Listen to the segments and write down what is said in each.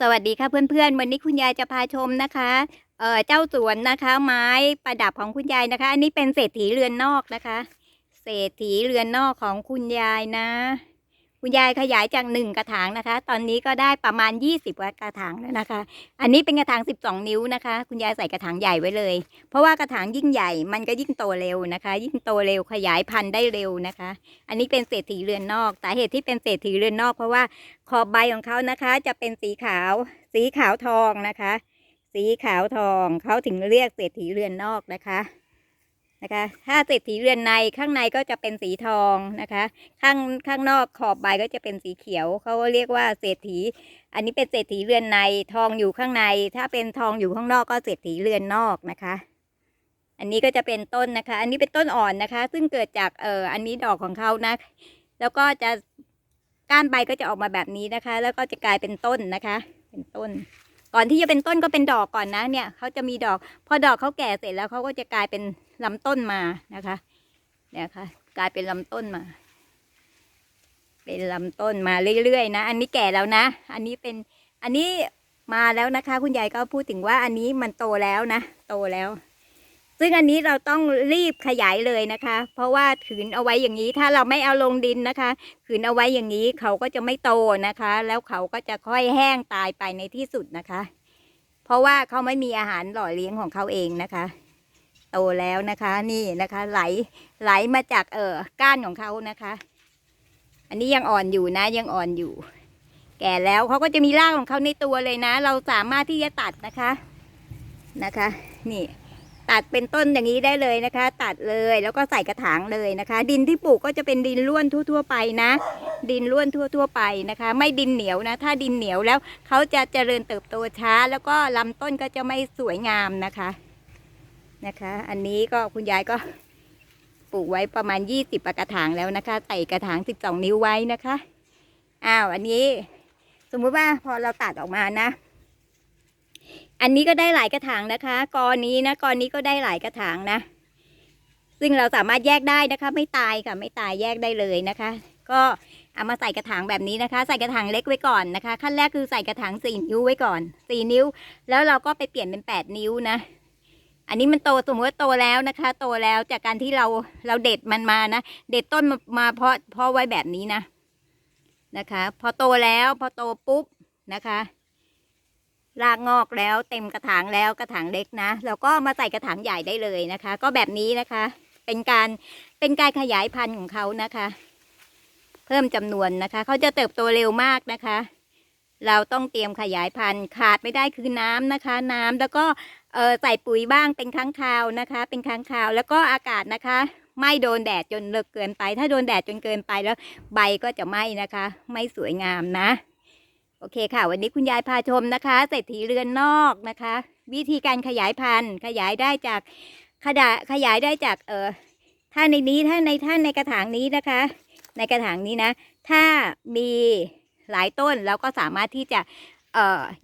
สวัสดีค่ะเพื่อนๆ วันนี้คุณยายจะพาชมนะคะเอ่อเจ้าสวนนะคะ ไม้ประดับของคุณยายนะคะ อันนี้เป็นเศรษฐีเรือนนอกนะคะ เศรษฐีเรือนนอกของคุณยายนะ คุณยายขยายจากหนึ่งกระถางนะคะ ตอนนี้ก็ได้ประมาณยี่สิบกระถางแล้วนะคะ อันนี้เป็นกระถางสิบสองนิ้วนะคะ คุณยายใส่กระถางใหญ่ไว้เลย เพราะว่ากระถางยิ่งใหญ่มันก็ยิ่งโตเร็วนะคะ ยิ่งโตเร็วขยายพันธุ์ได้เร็วนะคะ อันนี้เป็นเศรษฐีเรือนนอก สาเหตุที่เป็นเศรษฐีเรือนนอก เพราะว่าขอบใบของเขานะคะ จะเป็นสีขาว สีขาวทองนะคะ สีขาวทองเขาถึงเรียกเศรษฐีเรือนนอกนะคะ นะคะถ้าเศรษฐีเรือนในข้างในก็จะเป็นสีทองนะคะ ข้างข้างนอกขอบใบก็จะเป็นสีเขียวเขาเรียกว่าเศรษฐี อันนี้เป็นเศรษฐีเรือนในทองอยู่ข้างใน ถ้าเป็นทองอยู่ข้างนอกก็เศรษฐีเรือนนอกนะคะ อันนี้ก็จะเป็นต้นนะคะ อันนี้เป็นต้นอ่อนนะคะ ซึ่งเกิดจากเอ่ออันนี้ดอกของเขานะ แล้วก็จะก้านใบก็จะออกมาแบบนี้นะคะ แล้วก็จะกลายเป็นต้นนะคะ เป็นต้นก่อนที่จะเป็นต้นก็เป็นดอกก่อนนะเนี่ยเขาจะมีดอก พอดอกเขาแก่เสร็จแล้วเขาก็จะกลายเป็น ลำต้นมานะคะเนี่ยค่ะ กลายเป็นลำต้นมา เป็นลำต้นมาเรื่อยๆนะ อันนี้แก่แล้วนะ อันนี้เป็นอันนี้มาแล้วนะคะ คุณยายก็พูดถึงว่าอันนี้มันโตแล้วนะ โตแล้ว ซึ่งอันนี้เราต้องรีบขยายเลยนะคะ เพราะว่าถืนเอาไว้อย่างนี้ ถ้าเราไม่เอาลงดินนะคะขืนเอาไว้อย่างนี้เขาก็จะไม่โตนะคะ แล้วเขาก็จะค่อยแห้งตายไปในที่สุดนะคะ เพราะว่าเขาไม่มีอาหารหล่อเลี้ยงของเขาเองนะคะ โตแล้วนะคะ นี่นะคะ ไหลไหลมาจากเอ่อก้านของเขานะคะ อันนี้ยังอ่อนอยู่นะ ยังอ่อนอยู่ แก่แล้วเขาก็จะมีรากของเขาในตัวเลยนะ เราสามารถที่จะตัดนะคะนะคะ นี่ ตัดเป็นต้นอย่างนี้ได้เลยนะคะ ตัดเลยแล้วก็ใส่กระถางเลยนะคะ ดินที่ปลูกก็จะเป็นดินร่วนทั่ว ๆ ไปนะ ดินร่วนทั่ว ๆ ไปนะคะ ไม่ดินเหนียวนะ ถ้าดินเหนียวแล้วเขาจะเจริญเติบโตช้า แล้วก็ลำต้นก็จะไม่สวยงามนะคะ นะคะ อันนี้ก็คุณยายก็ปลูกไว้ประมาณยี่สิบกระถางแล้วนะคะใส่กระถางสิบสองนิ้วไว้นะคะอ้าวอันนี้สมมุติว่าพอเราตัดออกมานะ อันนี้ก็ได้หลายกระถางนะคะกอนี้นะกอนี้ก็ได้หลายกระถางนะ ซึ่งเราสามารถแยกได้นะคะ ไม่ตายค่ะไม่ตายแยกได้เลยนะคะ ก็เอามาใส่กระถางแบบนี้นะคะ ใส่กระถางเล็กไว้ก่อนนะคะ ขั้นแรกคือใส่กระถางสี่นิ้วไว้ก่อนสี่นิ้ว แล้วเราก็ไปเปลี่ยนเป็นแปดนิ้วนะ อันนี้มันโตสมมติว่าโตแล้วนะคะ โตแล้วจากการที่เราเราเด็ดมันมานะเด็ดต้นมามาเพาะเพาะไว้แบบนี้นะนะคะ พอโตแล้วพอโตปุ๊บนะคะรากงอกแล้วเต็มกระถางแล้วกระถางเล็กนะแล้วก็มาใส่กระถางใหญ่ได้เลยนะคะ ก็แบบนี้นะคะ เป็นการเป็นการขยายพันธุ์ของเขานะคะ เพิ่มจำนวนนะคะ เขาจะเติบโตเร็วมากนะคะ เราต้องเตรียมขยายพันธุ์ขาดไม่ได้คือน้ำนะคะ น้ำแล้วก็เออใส่ปุ๋ยบ้างเป็นครั้งคราวนะคะ เป็นครั้งคราวแล้วก็อากาศนะคะ ไม่โดนแดดจนเลิกเกินไป ถ้าโดนแดดจนเกินไปแล้ว ใบก็จะไหม้นะคะ ไม่สวยงามนะ โอเคค่ะ วันนี้คุณยายพาชมนะคะเศรษฐีเรือนนอกนะคะ วิธีการขยายพันธุ์ขยายได้จากขดาขยายได้จากเออถ้าในนี้ถ้าในถ้าในกระถางนี้นะคะ ในกระถางนี้นะ ถ้ามี หลายต้นเราก็สามารถที่จะ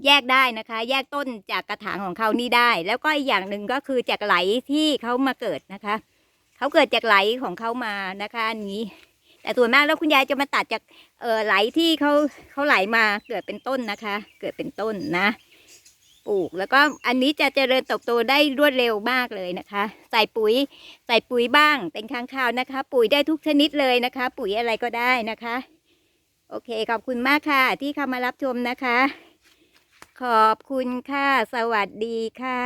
แยกได้นะคะ แยกต้นจากกระถางของเขานี่ได้ แล้วก็อีกอย่างหนึ่งก็คือจากไหลที่เขามาเกิดนะคะเขาเกิดจากไหลของเขามานะคะอันนี้ แต่ส่วนมากแล้วคุณยายจะมาตัดจากไหลที่เขาเขาไหลมาเกิดเป็นต้นนะคะ เกิดเป็นต้นนะปลูกแล้วก็อันนี้จะเจริญเติบโตได้รวดเร็วมากเลยนะคะ ใส่ปุ๋ยใส่ปุ๋ยบ้างเป็นครั้งคราวนะคะ ปุ๋ยได้ทุกชนิดเลยนะคะ ปุ๋ยอะไรก็ได้นะคะ โอเค ขอบคุณมากค่ะ ที่เข้ามารับชมนะคะ ขอบคุณค่ะ สวัสดีค่ะ